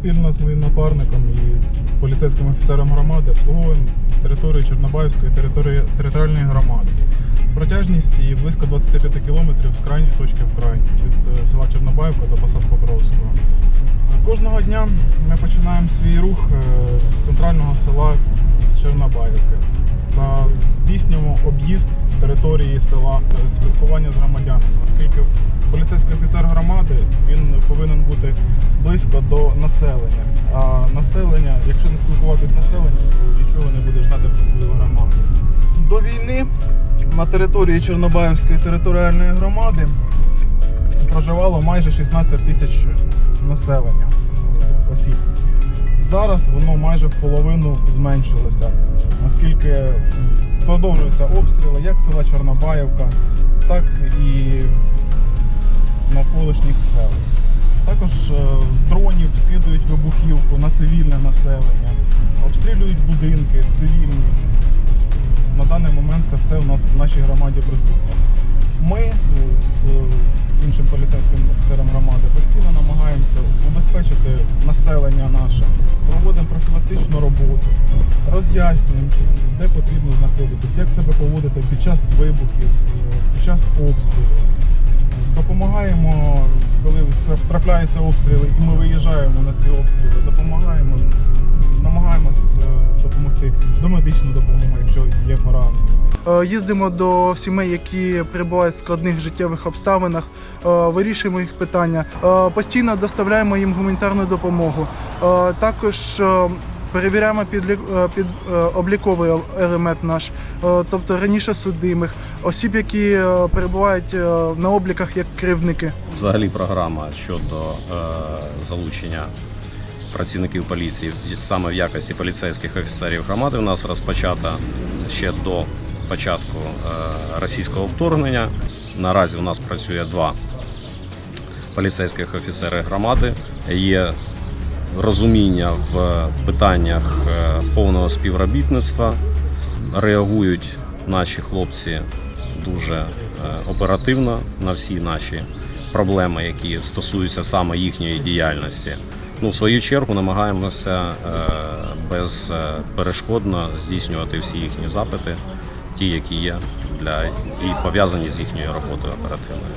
спільно з моїм напарником і поліцейським офіцером громади обслуговуємо територію Чорнобаївської території територіальної громади. Протяжність її близько 25 кілометрів з крайньої точки в крайню від е, села Чорнобаївка до посад Покровського. Кожного дня ми починаємо свій рух е, з центрального села з Чорнобаївки та здійснюємо об'їзд території села, е, спілкування з громадянами, оскільки поліцейський офіцер громади він повинен бути близько до населення. А населення, якщо не спілкуватися з населенням, то нічого не буде знати про свою громаду. До війни на території Чорнобаївської територіальної громади проживало майже 16 тисяч населення осіб. Зараз воно майже в половину зменшилося, оскільки продовжуються обстріли як села Чорнобаївка, так і навколишніх сел. Також е, скидують вибухівку на цивільне населення, обстрілюють будинки цивільні. На даний момент це все у нас в нашій громаді присутнє. Ми е, з іншим поліцейським офіцером громади постійно намагаємося убезпечити населення наше, проводимо профілактичну роботу, роз'яснюємо, де потрібно знаходитись, як себе поводити під час вибухів, е, під час обстрілів. Допомагаємо, коли трап- трапляються обстріли, і ми виїжджаємо на ці обстріли, допомагаємо, намагаємось е, допомогти до медичної допомоги, якщо є поранення. Е, Їздимо до сімей, які перебувають в складних життєвих обставинах, е, вирішуємо їх питання. Постійно доставляємо їм гуманітарну допомогу. Також перевіряємо підлі- е, під е, обліковий елемент наш, е, тобто раніше судимих, осіб, які перебувають на обліках як керівники. Взагалі програма щодо залучення працівників поліції саме в якості поліцейських офіцерів громади у нас розпочата ще до початку російського вторгнення. Наразі у нас працює два поліцейських офіцери громади. Є розуміння в питаннях е, повного співробітництва. Реагують наші хлопці дуже е, оперативно на всі наші проблеми, які стосуються саме їхньої діяльності. Ну, в свою чергу намагаємося е, безперешкодно здійснювати всі їхні запити, ті, які є для і пов'язані з їхньою роботою оперативною.